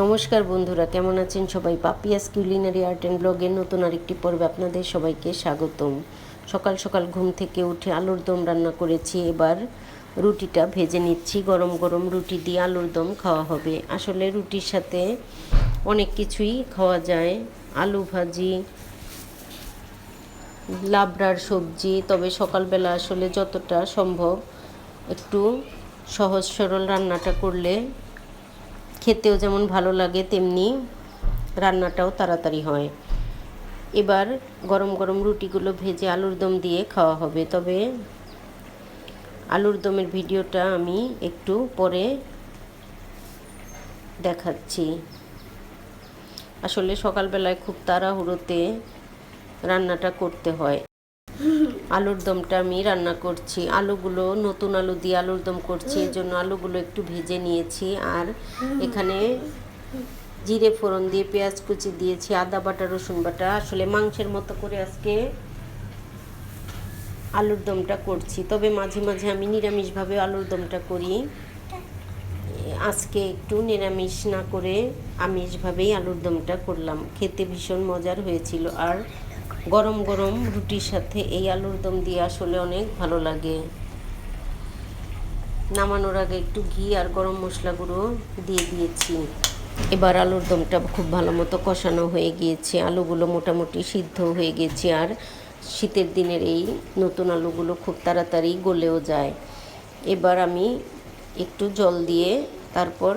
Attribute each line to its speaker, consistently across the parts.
Speaker 1: নমস্কার বন্ধুরা, কেমন আছেন সবাই? পাপিয়াস কিউলিনারি আর্ট অ্যান্ড ব্লগের নতুন আরেকটি পর্বে আপনাদের সবাইকে স্বাগতম। সকাল সকাল ঘুম থেকে উঠে আলুর দম রান্না করেছি, এবার রুটিটা ভেজে নিচ্ছি। গরম গরম রুটি দিয়ে আলুর দম খাওয়া হবে। আসলে রুটির সাথে অনেক কিছুই খাওয়া যায়। আলু ভাজি, লাবড়ার সবজি, তবে সকালবেলা আসলে যতটা সম্ভব একটু সহজ সরল রান্নাটা করলে খেতেও যেমন ভালো লাগে, তেমনি রান্নাটাও তাড়াতাড়ি হয়। এবার গরম গরম রুটিগুলো ভেজে আলুর দম দিয়ে খাওয়া হবে। তবে আলুর দমের ভিডিওটা আমি একটু পরে দেখাচ্ছি। আসলে সকালবেলায় খুব তাড়াহুড়োতে রান্নাটা করতে হয়। আলুর দমটা আমি রান্না করছি। আলুগুলো নতুন আলু দিয়ে আলুর দম করছি, এই জন্য আলুগুলো একটু ভেজে নিয়েছি। আর এখানে জিরে ফোড়ন দিয়ে পেঁয়াজ কুচি দিয়েছি, আদা বাটা, রসুন বাটা। আসলে মাংসের মতো করে আজকে আলুর দমটা করছি। তবে মাঝে মাঝে আমি নিরামিষভাবে আলুর দমটা করি। আজকে একটু নিরামিষ না করে আমিষভাবেই আলুর দমটা করলাম। খেতে ভীষণ মজার হয়েছিল। আর গরম গরম রুটির সাথে এই আলুর দম দিয়ে আসলে অনেক ভালো লাগে। নামানোর আগে একটু ঘি আর গরম মশলা গুঁড়ো দিয়ে দিয়েছি। এবার আলুর দমটা খুব ভালো মতো কষানো হয়ে গিয়েছে। আলুগুলো মোটামুটি সিদ্ধ হয়ে গেছে আর শীতের দিনের এই নতুন আলুগুলো খুব তাড়াতাড়ি গলেও যায়। এবার আমি একটু জল দিয়ে তারপর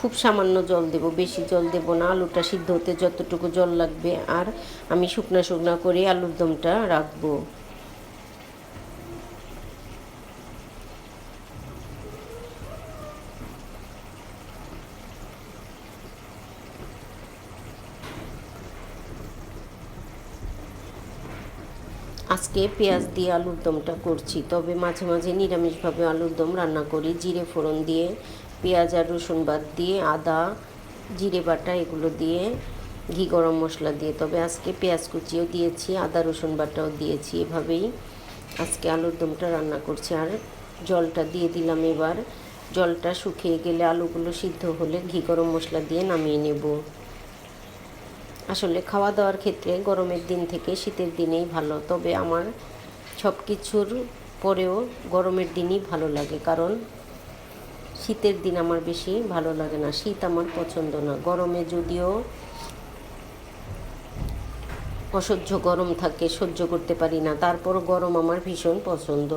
Speaker 1: খুব সামান্য জল দেব, বেশি জল দেব না, আলুটা সিদ্ধ হতে যতটুকু জল লাগবে। আর আমি শুকনা শুকনা করে আলুর দমটা রাখব। আজকে পেঁয়াজ দিয়ে আলুর দমটা করছি, তবে মাঝে মাঝে নিরামিষভাবে আলুর দম রান্না করি, জিরে ফোড়ন দিয়ে পেঁয়াজ আর রসুন বাদ দিয়ে আদা, জিরে বাটা এগুলো দিয়ে ঘি গরম মশলা দিয়ে। তবে আজকে পেঁয়াজ কুচিও দিয়েছি, আদা, রসুন বাটাও দিয়েছি এভাবেই। আজকে আলুর দমটা রান্না করছি আর জলটা দিয়ে দিলাম এবার। জলটা শুকিয়ে গেলে আলুগুলো সিদ্ধ হলে ঘি গরম মশলা দিয়ে নামিয়ে নেব। আসলে খাওয়া দাওয়ার ক্ষেত্রে গরমের দিন থেকে শীতের দিনেই ভালো, তবে আমার সব কিছুর পরেও গরমের দিনই ভালো লাগে। কারণ শীতের দিন আমার বেশি ভালো লাগে না। শীত আমার পছন্দ না। গরমে যদিও অসহ্য গরম থাকে, সহ্য করতে পারি না। তারপর গরম আমার ভীষণ পছন্দ।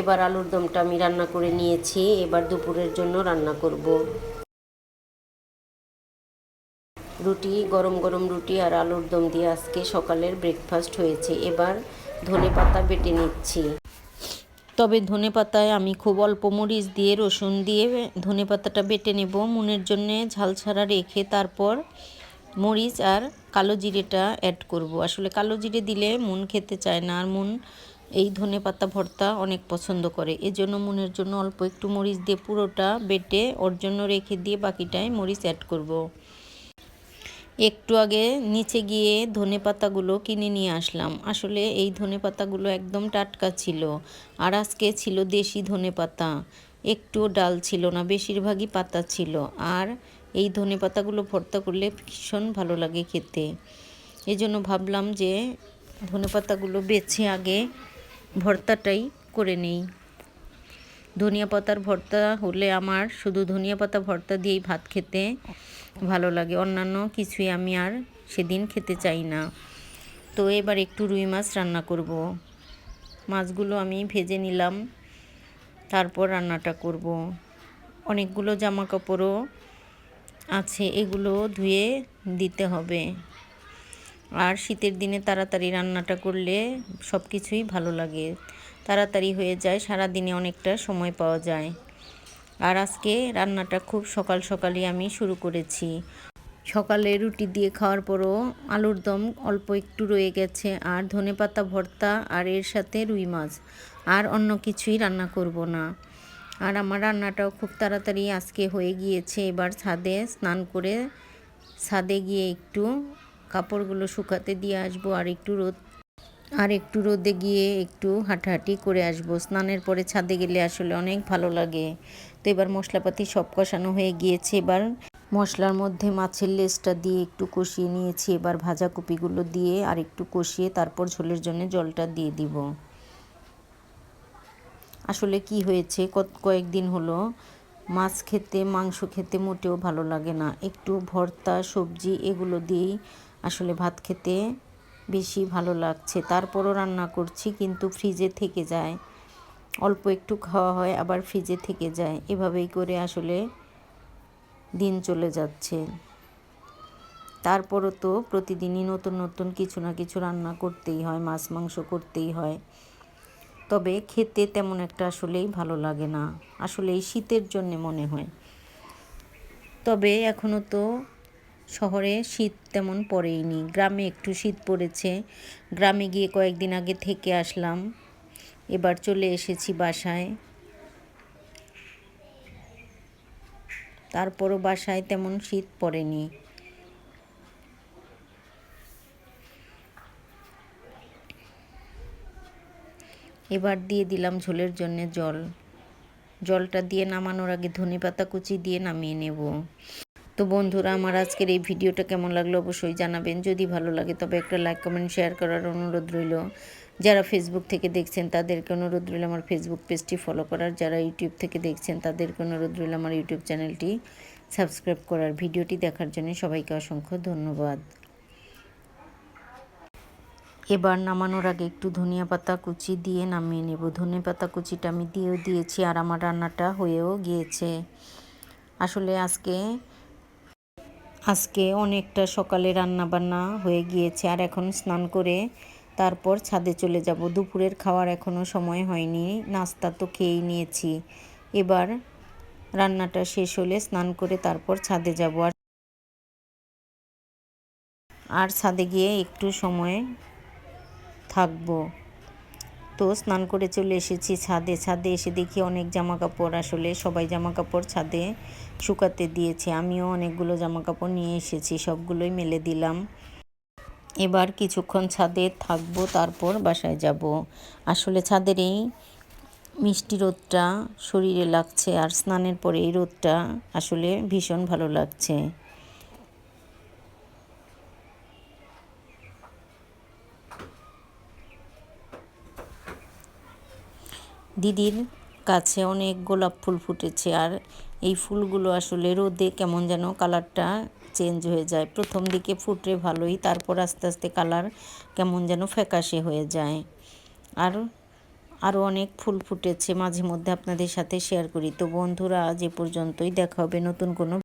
Speaker 1: এবার আলুর দমটা আমি রান্না করে নিয়েছি। এবার দুপুরের জন্য রান্না করব। রুটি, গরম গরম রুটি আর আলুর দম দিয়ে আজকে সকালের ব্রেকফাস্ট হয়েছে। এবার ধনে পাতা বেটে নিচ্ছি। তবে ধনে পাতায় আমি খুব অল্প মরিচ দিয়ে, রসুন দিয়ে ধনে পাতাটা বেটে নেব। মনের জন্য ঝাল ছাড়া রেখে তারপর মরিচ আর কালো জিরেটা অ্যাড করব। আসলে কালো জিরে দিলে মন খেতে চায় না, আর মন এই ধনে পাতা ভর্তা অনেক পছন্দ করে। এজন্য মনের জন্য অল্প একটু মরিচ দিয়ে পুরোটা বেটে ওর জন্য রেখে দিয়ে বাকিটায় মরিচ অ্যাড করব। একটু আগে নিচে গিয়ে ধনে পাতাগুলো কিনে নিয়ে আসলাম। আসলে এই ধনে পাতাগুলো একদম টাটকা ছিল। আর আজকে ছিল দেশি ধনে পাতা। একটুও ডাল ছিল না, বেশিরভাগই পাতা ছিল। আর এই ধনে পাতাগুলো ভর্তা করলে ভীষণ ভালো লাগে খেতে। এই জন্য ভাবলাম যে ধনে পাতাগুলো বেছে আগে ভর্তাটাই করে নেই। ধনিয়া পাতার ভর্তা হলে আমার শুধু ধনিয়া পাতা ভর্তা দিয়েই ভাত খেতে ভালো লাগে। অন্যান্য কিছুই আমি আর সেদিন খেতে চাই না। তো এবার একটু রুই মাছ রান্না করব। মাছগুলো আমি ভেজে নিলাম, তারপর রান্নাটা করব। অনেকগুলো জামা কাপড়ও আছে, এগুলো ধুয়ে দিতে হবে। আর শীতের দিনে তাড়াতাড়ি রান্নাটা করলে সব কিছুই ভালো লাগে। তাড়াতাড়ি হয়ে যায় সারা দিনে অনেকটা সময় পাওয়া যায়। আর আজকে রান্নাটা খুব সকাল সকালই আমি শুরু করেছি। সকালে রুটি দিয়ে খাওয়ার পরও আলুর দম অল্প একটু রয়ে গেছে আর ধনে পাতা, ভর্তা আর এর সাথে রুই মাছ আর অন্য কিছুই রান্না করব না। আর আমার রান্নাটাও খুব তাড়াতাড়ি আজকে হয়ে গিয়েছে। এবার ছাদে স্নান করে ছাদে গিয়ে একটু কাপড়গুলো শুকাতে দিয়ে আসব আর একটু রোদ আর একটু রোদে গিয়ে একটু হাঁটাহাঁটি করে আসব। স্নানের পরে ছাদে গেলে আসলে অনেক ভালো লাগে। তো এবার মশলাপাতি সব কষানো হয়ে গিয়েছে। এবার মশলার মধ্যে মাছের লেজটা দিয়ে একটু কষিয়ে নিয়েছি। এবার ভাজা কপিগুলো দিয়ে আর একটু কষিয়ে তারপর ঝোলের জন্য জলটা দিয়ে দিব। আসলে কি হয়েছে? কয়েকদিন হলো মাছ খেতে, মাংস খেতে মোটেও ভালো লাগে না। একটু ভর্তা, সবজি এগুলো দিয়েই আসলে ভাত খেতে বেশি ভালো লাগছে। তারপরও রান্না করছি কিন্তু ফ্রিজে থেকে যায়। অল্প একটু খাওয়া হয়, আবার ফ্রিজে থেকে যায়। এভাবেই করে আসলে দিন চলে যাচ্ছে। তারপরও তো প্রতিদিনই নতুন নতুন কিছু না কিছু রান্না করতেই হয়, মাছ, মাংস করতেই হয়। তবে খেতে তেমন একটা আসলেই ভালো লাগে না। আসলে এই শীতের জন্য মনে হয়। তবে এখনও তো শহরে শীত তেমন পড়েইনি। গ্রামে একটু শীত পড়েছে। গ্রামে গিয়ে কয়েকদিন আগে থেকে আসলাম। এবার চলে এসেছি বাসায়। তারপরও বাসায় তেমন শীত পড়েনি। এবার দিয়ে দিলাম ঝোলের জন্য জল। জলটা দিয়ে নামানোর আগে ধনে পাতা কুচি দিয়ে নামিয়ে নেব। তো বন্ধুরা, আমার আজকের এই ভিডিওটা কেমন লাগল অবশ্যই জানাবেন। যদি ভালো লাগে তবে একটা লাইক, কমেন্ট, শেয়ার করার অনুরোধ রইল। যারা ফেসবুক থেকে দেখছেন, তাদেরকে অনুরোধ রইল আমার ফেসবুক পেজটি ফলো করার। যারা ইউটিউব থেকে দেখছেন, তাদেরকে অনুরোধ রইল আমার ইউটিউব চ্যানেলটি সাবস্ক্রাইব করার। ভিডিওটি দেখার জন্য সবাইকে অসংখ্য ধন্যবাদ। এবার নামানোর আগে একটু ধনিয়া পাতা কুচি দিয়ে নামিয়ে নেব। ধনে পাতা কুচিটা আমি দিয়েও দিয়েছি আর আমার রান্নাটা হয়েও গিয়েছে। আসলে আজকে আজকে অনেকটা সকালে রান্না বান্না হয়ে গিয়েছে। আর এখন স্নান করে তারপর ছাদে চলে যাব। দুপুরের খাওয়ার এখনও সময় হয়নি। নাস্তা তো খেয়েই নিয়েছি। এবার রান্নাটা শেষ হলে স্নান করে তারপর ছাদে যাব। আর আর ছাদে গিয়ে একটু সময় থাকব। তো স্নান করে চলে এসেছি ছাদে। ছাদে এসে দেখি অনেক জামা কাপড় আসলে সবাই জামা কাপড় ছাদে শুকাতে দিয়েছে। আমিও অনেকগুলো জামা কাপড় নিয়ে এসেছি, সবগুলোই মেলে দিলাম। এবার কিছুক্ষণ ছাদে থাকব, তারপর বাসায় যাব। আসলে ছাদের এই মিষ্টি রোদটা শরীরে লাগছে আর স্নানের পরে এই রোদটা আসলে ভীষণ ভালো লাগছে। দিদির কাছে অনেক গোলাপ ফুল ফুটেছে আর এই ফুলগুলো আসলে রোদে কেমন যেন কালারটা চেঞ্জ হয়ে যায়। প্রথম দিকে ফুটে ভালোই, তারপর আস্তে আস্তে কালার কেমন যেন ফ্যাকাশে হয়ে যায়। আর আরও অনেক ফুল ফুটেছে, মাঝে মধ্যে আপনাদের সাথে শেয়ার করি। তো বন্ধুরা, আজ এ পর্যন্তই, দেখা হবে নতুন কোনো